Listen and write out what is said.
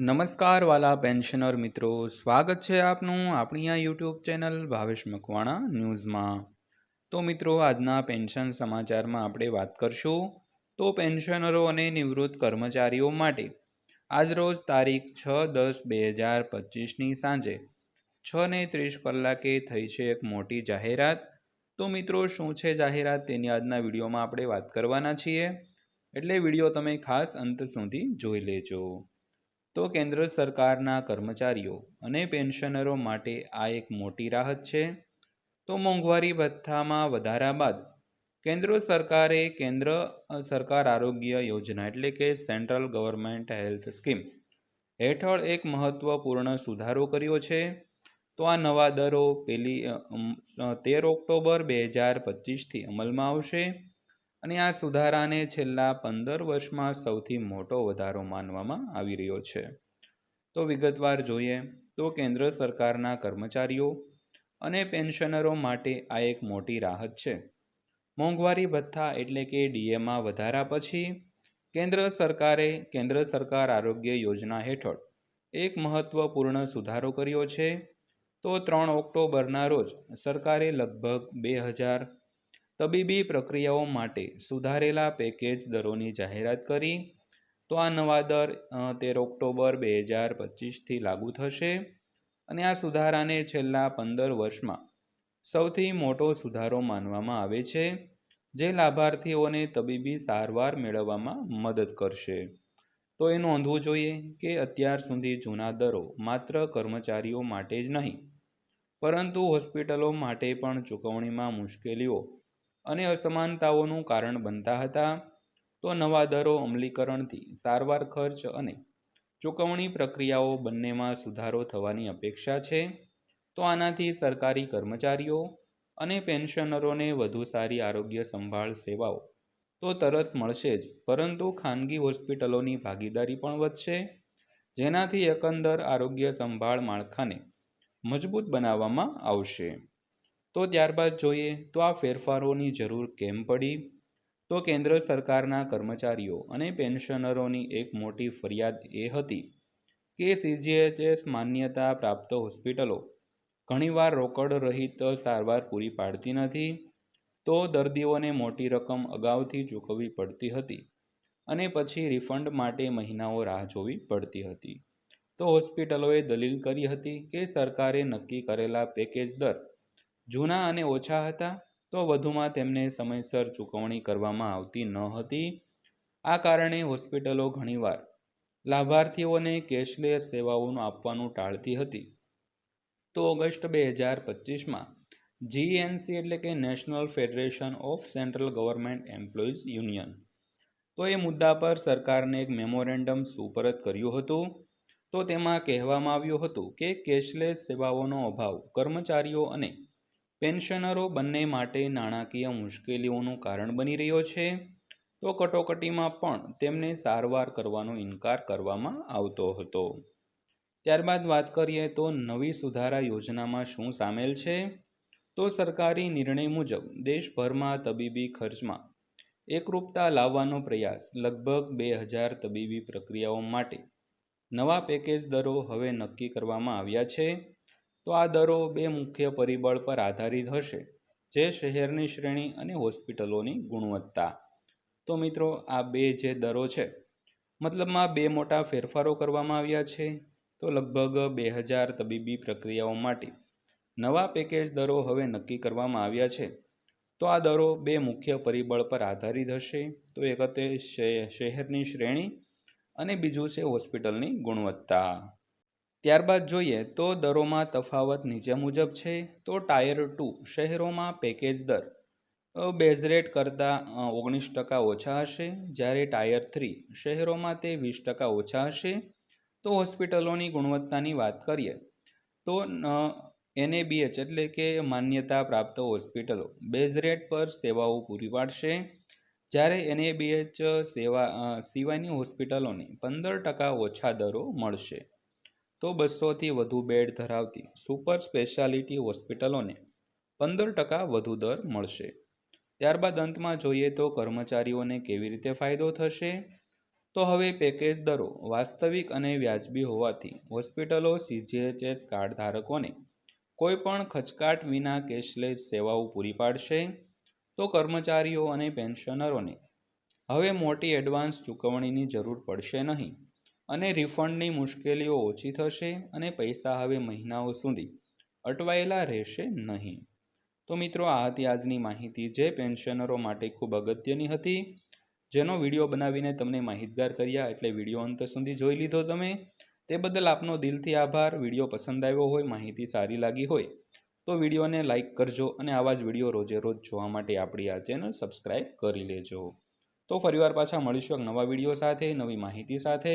નમસ્કાર વાલા પેન્શનર મિત્રો, સ્વાગત છે આપનું આપણી આ યુટ્યુબ ચેનલ ભાવેશ મકવાણા ન્યૂઝમાં. તો મિત્રો, આજના પેન્શન સમાચારમાં આપણે વાત કરશું તો પેન્શનરો અને નિવૃત્ત કર્મચારીઓ માટે આજરોજ તારીખ છ દસ બે હજાર પચીસની સાંજે છ ને ત્રીસ કલાકે થઈ છે એક મોટી જાહેરાત. તો મિત્રો, શું છે જાહેરાત તેની આજના વિડીયોમાં આપણે વાત કરવાના છીએ. એટલે વીડિયો તમે ખાસ અંત સુધી જોઈ લેજો. તો કેન્દ્ર સરકારના કર્મચારીઓ અને પેન્શનરો માટે આ એક મોટી રાહત છે. તો મોંઘવારી ભથ્થામાં વધારા બાદ કેન્દ્ર સરકારે કેન્દ્ર સરકાર આરોગ્ય યોજના એટલે કે સેન્ટ્રલ ગવર્મેન્ટ હેલ્થ સ્કીમ હેઠળ એક મહત્વપૂર્ણ સુધારો કર્યો છે. તો આ નવા દરો પેલી તેર ઓક્ટોબર બે હજાર પચીસથી અમલમાં આવશે. અને આ સુધારાને છેલ્લા પંદર વર્ષમાં સૌથી મોટો વધારો માનવામાં આવી રહ્યો છે. તો વિગતવાર જોઈએ તો કેન્દ્ર સરકારના કર્મચારીઓ અને પેન્શનરો માટે આ એક મોટી રાહત છે. મોંઘવારી ભથ્થા એટલે કે ડીએમાં વધારા પછી કેન્દ્ર સરકારે કેન્દ્ર સરકાર આરોગ્ય યોજના હેઠળ એક મહત્વપૂર્ણ સુધારો કર્યો છે. તો ત્રણ ઓક્ટોબરના રોજ સરકારે લગભગ બે હજાર તબીબી પ્રક્રિયાઓ માટે સુધારેલા પેકેજ દરોની જાહેરાત કરી, તો આ નવા દર તેર ઓક્ટોબર બે હજાર પચીસથી લાગુ થશે અને આ સુધારાને છેલ્લા પંદર વર્ષમાં સૌથી મોટો સુધારો માનવામાં આવે છે, જે લાભાર્થીઓને તબીબી સારવાર મેળવવામાં મદદ કરશે. તો એ નોંધવું જોઈએ કે અત્યાર સુધી જૂના દરો માત્ર કર્મચારીઓ માટે જ નહીં, પરંતુ હોસ્પિટલો માટે પણ ચૂકવણીમાં મુશ્કેલીઓ અને અસમાનતાઓનું કારણ બનતા હતા, તો નવા દરો અમલીકરણથી સારવાર ખર્ચ અને ચૂકવણી પ્રક્રિયાઓ બંનેમાં સુધારો થવાની અપેક્ષા છે, તો આનાથી સરકારી કર્મચારીઓ અને પેન્શનરોને વધુ સારી આરોગ્ય સંભાળ સેવાઓ તો તરત મળશે જ, પરંતુ ખાનગી હોસ્પિટલોની ભાગીદારી પણ વધશે, જેનાથી એકંદર આરોગ્ય સંભાળ માળખાને મજબૂત બનાવવામાં આવશે. તો ત્યારબાદ જોઈએ તો આ ફેરફારોની જરૂર કેમ પડી? તો કેન્દ્ર સરકારના કર્મચારીઓ અને પેન્શનરોની એક મોટી ફરિયાદ એ હતી કે સીજીએચએસ માન્યતા પ્રાપ્ત હોસ્પિટલો ઘણીવાર રોકડ રહિત સારવાર પૂરી પાડતી નથી, તો દર્દીઓને મોટી રકમ અગાઉથી ચૂકવવી પડતી હતી અને પછી રિફંડ માટે મહિનાઓ રાહ જોવી પડતી હતી. તો હોસ્પિટલોએ દલીલ કરી હતી કે સરકારે નક્કી કરેલા પેકેજ દર જૂના અને ઓછા હતા, તો વધુમાં તેમને સમયસર ચૂકવણી કરવામાં આવતી ન હતી. આ કારણે હોસ્પિટલો ઘણીવાર લાભાર્થીઓને કેશલેસ સેવાઓનું આપવાનું ટાળતી હતી. તો ઓગસ્ટ બે હજાર પચીસમાં જીએનસી એટલે કે national federation of central government employees union તો એ મુદ્દા પર સરકારને એક મેમોરેન્ડમ સુપરત કર્યું હતું. તો તેમાં કહેવામાં આવ્યું હતું કે કેશલેસ સેવાઓનો અભાવ કર્મચારીઓ અને પેન્શનરો બંને માટે નાણાકીય મુશ્કેલીઓનું કારણ બની રહ્યો છે. તો કટોકટીમાં પણ તેમને સારવાર કરવાનો ઇનકાર કરવામાં આવતો હતો. ત્યારબાદ વાત કરીએ તો નવી સુધારા યોજનામાં શું સામેલ છે? તો સરકારી નિર્ણય મુજબ દેશભરમાં તબીબી ખર્ચમાં એકરૂપતા લાવવાનો પ્રયાસ લગભગ બે હજાર તબીબી પ્રક્રિયાઓ માટે નવા પેકેજ દરો હવે નક્કી કરવામાં આવ્યા છે. તો આ દરો બે મુખ્ય પરિબળ પર આધારિત હશે, જે શહેરની શ્રેણી અને હોસ્પિટલોની ગુણવત્તા. તો મિત્રો, આ બે જે દરો છે, મતલબમાં બે મોટા ફેરફારો કરવામાં આવ્યા છે. તો લગભગ બે હજાર તબીબી પ્રક્રિયાઓ માટે નવા પેકેજ દરો હવે નક્કી કરવામાં આવ્યા છે. તો આ દરો બે મુખ્ય પરિબળ પર આધારિત હશે. તો એક હતી શહે- શહેરની શ્રેણી અને બીજું છે હોસ્પિટલની ગુણવત્તા. ત્યારબાદ જોઈએ તો દરોમાં તફાવત નીચે મુજબ છે તો ટાયર ટુ શહેરોમાં પેકેજ દર બેઝરેટ કરતાં ઓગણીસ ટકા ઓછા હશે. જ્યારે ટાયર થ્રી શહેરોમાં તે વીસ ટકા ઓછા હશે. તો હોસ્પિટલોની ગુણવત્તાની વાત કરીએ તો એનએબીએચ એટલે કે માન્યતા પ્રાપ્ત હોસ્પિટલો બેઝરેટ પર સેવાઓ પૂરી પાડશે. જ્યારે એનએબીએચ સેવા સિવાયની હોસ્પિટલોને પંદર ટકા ઓછા દરો મળશે. તો બસોથી વધુ બેડ ધરાવતી સુપર સ્પેશિયાલિટી હોસ્પિટલોને પંદર ટકા વધુ દર મળશે. ત્યારબાદ અંતમાં જોઈએ તો કર્મચારીઓને કેવી રીતે ફાયદો થશે? તો હવે પેકેજ દરો વાસ્તવિક અને વ્યાજબી હોવાથી હોસ્પિટલો સીજીએચએસ કાર્ડ ધારકોને કોઈપણ ખચકાટ વિના કેશલેસ સેવાઓ પૂરી પાડશે? તો કર્મચારીઓ અને પેન્શનરોને હવે મોટી એડવાન્સ ચૂકવણીની જરૂર પડશે નહીં. અને રિફંડની મુશ્કેલીઓ ઓછી થશે અને પૈસા હવે મહિનાઓ સુધી અટવાયેલા રહેશે નહીં. તો મિત્રો, આ હતી આજની માહિતી જે પેન્શનરો માટે ખૂબ અગત્યની હતી. જેનો વીડિયો બનાવીને તમને માહિતગાર કર્યા એટલે વીડિયો અંત સુધી જોઈ લીધો તમે. તે બદલ આપનો દિલથી આભાર. વીડિયો પસંદ આવ્યો હોય, માહિતી સારી લાગી હોય, તો વિડીયોને લાઇક કરજો અને આવા જ વીડિયો રોજે રોજ જોવા માટે આપણી આ ચેનલ સબસ્ક્રાઈબ કરી લેજો. તો ફરીવાર પાછા મળીશું એક નવા વીડિયો સાથે, નવી માહિતી સાથે.